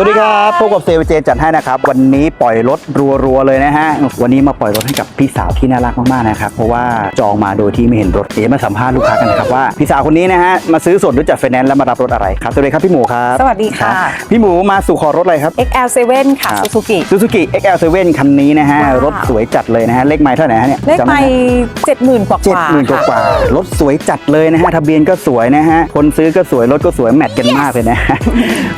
สวัสดีครับพบกับเซลลเจนจัดให้นะครับ วันนี้ปล่อยรถรัวๆเลยนะฮะ วันนี้มาปล่อยรถให้กับพี่สาวที่น่ารักมากๆนะครับ เพราะว่าจองมาโดยที่ไม่เห็นรถเดี๋ยวมาสัมภาษณ์ลูกค้ากันนะครับว่าพี่สาวคนนี้นะฮะมาซื้อสดหรือจัดไฟแนนซ์แล้วมารับรถอะไรครับสวัสดีครับพี่หมูครับสวัสดีค่ะรับพี่หมูมาสู่ขอรถอะไรครับ XL7 ค่ะซูซูกิซูซูกิ XL7 คันนี้นะฮะว้าวรถสวยจัดเลยนะฮะเลขไม้เท่าไหร่ฮะเนี่ยเลขจำด้ไม่หเจ็ดหมื่นกว่าเจ็ดหมื่นกค่ะว่าๆรถสวยจัดเลยนะฮะทะเบียนก็สวยนะฮะคนซื้อก็สวยรถก็สวยแมทกันมากเลยนะ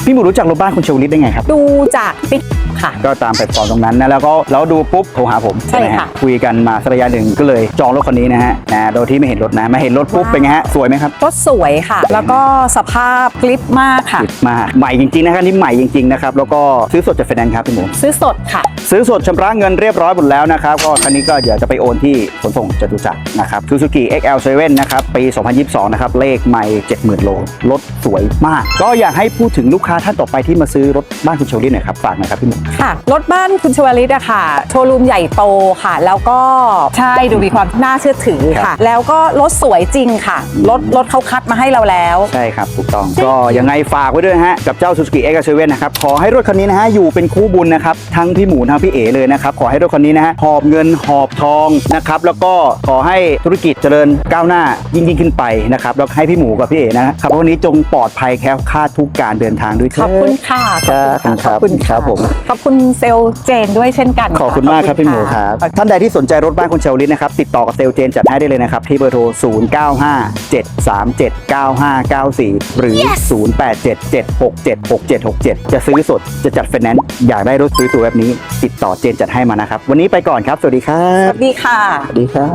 พี่หมูรู้จักรถบ้านคุณชวลิตได้ไงครับ ดูจากติ๊กค่ะ ก็ตามแพลตฟอร์มตรงนั้นนะแล้วก็แล้วดูปุ๊บโทรหาผมใช่ไหมฮค่ะ คุยกันมาสักระยะหนึ่งก็เลยจองรถคันนี้นะฮะนะโดยที่ไม่เห็นรถนะมาเห็นรถปุ๊บว้าวเป็นไงฮะสวยไหมครับรถสวยค่ะ แล้วก็สภาพกลิปมากค่ะสุดมากใหม่จริงๆนะครับนี่ใหม่จริงๆนะครับแล้วก็ซื้อสดจากไฟแนนซ์ครับพี่หมู ซื้อสดค่ะ ซื้อสดชำระเงินเรียบร้อยหมดแล้วนะครับก็คันนี้ก็เดี๋ยวจะไปโอนที่ขนส่งจตุจักรนะครับ Suzuki XL7 นะครับปี 2022 นะครับเลขไม่70,000 โลรถสวยมาก ก็อยากให้พูดถึงลูกค้าท่านต่อไปที่มาซื้อรถบ้านคุณโชลี่หน่อยครับฝากหนะครับพี่หมูค่ะรถบ้านคุณชวลิตอะค่ะโชว์รูมใหญ่โตค่ะ แล้วก็ใช่ดูมีความน่าเชื่อถือครัค่ะบแล้วก็รถสวยจริงค่ะรถรถเขาคัดมาให้เราแล้ว ใช่ครับถูกต้อง ก็ยังไงฝากไว้ด้วยฮะกับเจ้า Suzuki XL7 นะครับขอให้รถคันนี้นะฮะอยู่เป็นคู่บุญนะครับทั้งพี่หมูทั้งพี่เอ๋เลยนะครับ ขอให้รถคันนี้นะฮะหอบเงินหอบทองนะครับ แล้วก็ขอให้ธุรกิจเจริญก้าวหน้ายิ่งยิ่งขึ้นไปนะครับแล้วให้พี่หมูกับพี่เอ๋นะครับวันนี้จงปลอดภัยแคล้วคลาดทุกการเดินทางด้วยเถิด ขอบคุณค่ะครับขอบคุณครัค่ะบผม ขอบคุณเซลลเจนด้วยเช่นกันขอบคุณมากครับพี่หมูครับท่านใดที่สนใจรถบ้านคุณเชลลิตนะครับ ติดต่อกับเซลลเจนจัดให้ได้เลยนะครับ ที่เบอร์โทร 0957379594 หรือ 0877676767 จะซื้อสดจะจัดไฟแนนซ์อยากได้รถซื้อตัวแบบนี้ติดต่อเจนจัดให้มานะครับ วันนี้ไปก่อนครับ สวัสดีครัสบ วัสดีค่ะ สวัสดีครับ